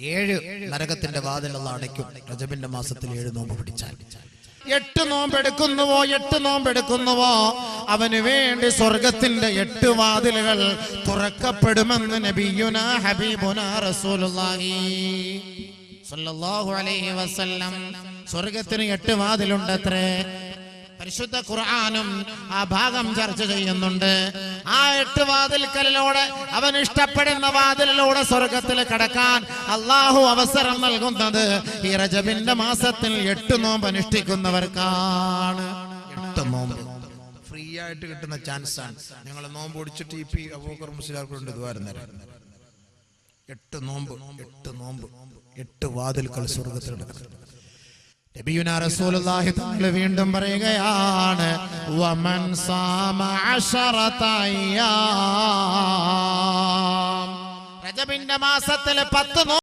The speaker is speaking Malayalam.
ഏഴ് നരകത്തിന്റെ വാതിലുള്ള അടയ്ക്കും. രജബിന്റെ മാസത്തിൽ ഏഴ് നോമ്പ് പിടിച്ചാൽ. എട്ട് നോമ്പെടുക്കുന്നുവോ എട്ട് നോമ്പെടുക്കുന്നുവോ? അവന് വേണ്ടി സ്വർഗത്തിന്റെ എട്ട് വാതിലുകൾ തുറക്കപ്പെടുമെന്ന് നബിയുന ഹബീബുന റസൂലുള്ളാഹി അലൈഹി വസല്ലം. സ്വർഗത്തിന് എട്ട് വാതിലുണ്ടത്രേ. പരിശുദ്ധ ഖുർആാനും ആ ഭാഗം ചർച്ച ചെയ്യുന്നുണ്ട്. ആ എട്ട് വാതിൽക്കലിലൂടെ അവൻ ഇഷ്ടപ്പെടുന്ന വാതിലിലൂടെ സ്വർഗത്തിൽ കടക്കാൻ അള്ളാഹു അവസരം നൽകുന്നത് ഈ റജബിന്റെ മാസത്തിൽ എട്ട് നോമ്പ് അനുഷ്ഠിക്കുന്നവർക്കാണ്. എട്ട് നോമ്പ്. ഫ്രീ ആയിട്ട് കിട്ടുന്ന ചാൻസ് ആണ്. ഞങ്ങൾ നോമ്പ് ഒടിച്ചിട്ട് ഈ പി അബൂക്കർ മുസ്ലിം ഇതുവായിരുന്നേരം എട്ട് നോമ്പ് എട്ട് നോമ്പ് എട്ട് വാതിൽക്കൾ സ്വർഗത്തിൽ കിടക്കുന്നു റസൂലുള്ളാഹി വീണ്ടും പറയുകയാണ് വമൻ സാമ അശറത അയ്യാം റജബിന്റെ മാസത്തിൽ പത്ത്